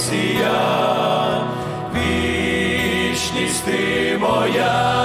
Месія, вічність ти моя.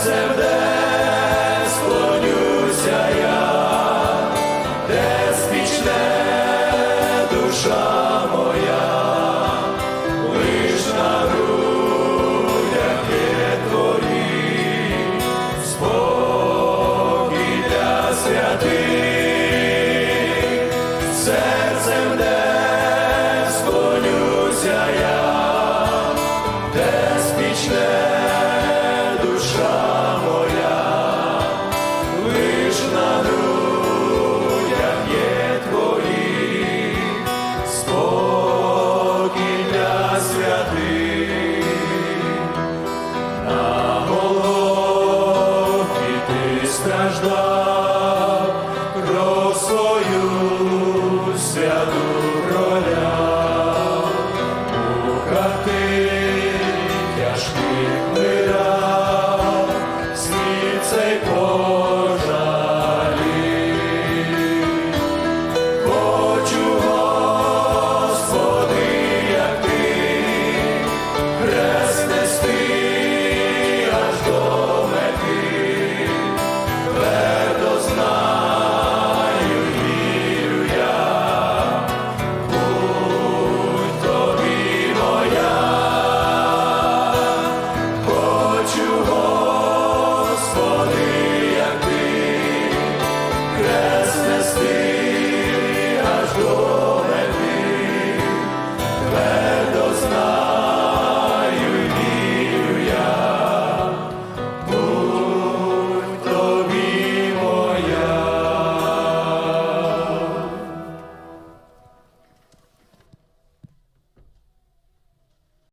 серцем, де склонюся я, де спічне душа моя, лиш на грудях є для святих, серцем, де склонюся я. страждав, кров святу проляв, у хати тяжких мирав, світ пожалів.